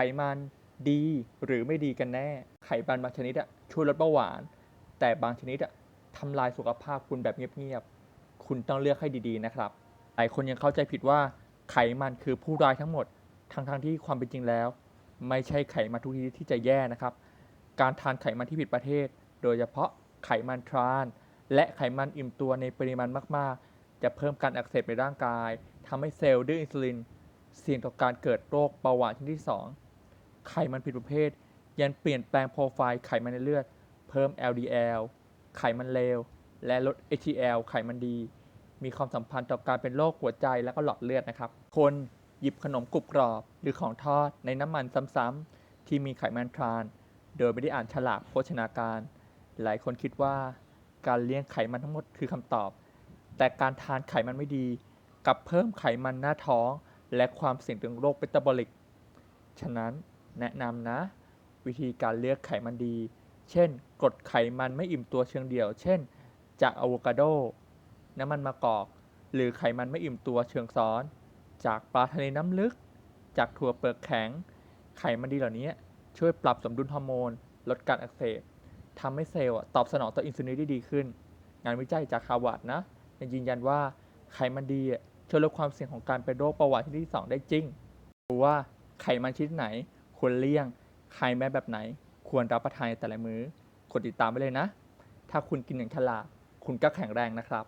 ไขมันดีหรือไม่ดีกันแน่ ไขมันบางชนิดอะช่วยลดเบาหวาน แต่บางชนิดอะทำลายสุขภาพคุณแบบเงียบๆ คุณต้องเลือกให้ดีๆนะครับ หลายคนยังเข้าใจผิดว่าไขมันคือผู้ร้ายทั้งหมด ทั้งๆที่ความเป็นจริงแล้ว ไม่ใช่ไขมันทุกชนิดที่จะแย่นะครับ การทานไขมันที่ผิดประเภทโดยเฉพาะไขมันทราน และไขมันอิ่มตัวในปริมาณมากๆ จะเพิ่มการอักเสบในร่างกายทำให้เซลล์ดื้ออินซูลิน เสี่ยงต่อการเกิดโรคเบาหวานชนิดที่ 2 ไขมันผิดประเภท ยังเปลี่ยนแปลงโปรไฟล์ไขมันในเลือด เพิ่ม LDL ไขมันเลว และลด HDL ไขมันดี มีความสัมพันธ์ต่อการเป็นโรคหัวใจและก็หลอดเลือดนะครับ คนหยิบขนมกรุบกรอบ หรือของทอดในน้ำมันซ้ำๆที่มีไขมันทราน โดยไม่ได้อ่านฉลากโภชนาการ หลายคนคิดว่า การเลี้ยงไขมันทั้งหมดคือคำตอบ แต่การทานไขมันไม่ดีกับเพิ่มไขมันหน้าท้อง และความเสี่ยงถึงโรคเมตาบอลิก ฉะนั้น แนะนำนะ วิธีการเลือกไขมันดี เช่นกรดไขมันไม่อิ่มตัวเชิงเดี่ยว เช่น จากอะโวคาโด น้ำมันมะกอก หรือไขมันไม่อิ่มตัวเชิงซ้อน จากปลาทะเลน้ำลึก จากถั่วเปลือกแข็ง ไขมันดีเหล่านี้ช่วยปรับสมดุลฮอร์โมน ลดการอักเสบทำให้เซลล์ตอบสนองต่ออินซูลินได้ดีขึ้น งานวิจัยจากฮาร์วาร์ดนะยังยืนยันว่าไขมันดีช่วยลดความเสี่ยงของการเป็นโรคเบาหวานชนิดที่ 2 ได้จริงดูว่าไขมันชนิดไหน ควรเลี่ยงไขมันแบบไหน ควรรับประทานในแต่ละมื้อกดติดตามไปเลยนะ ถ้าคุณกินอย่างฉลาด คุณก็แข็งแรงนะครับ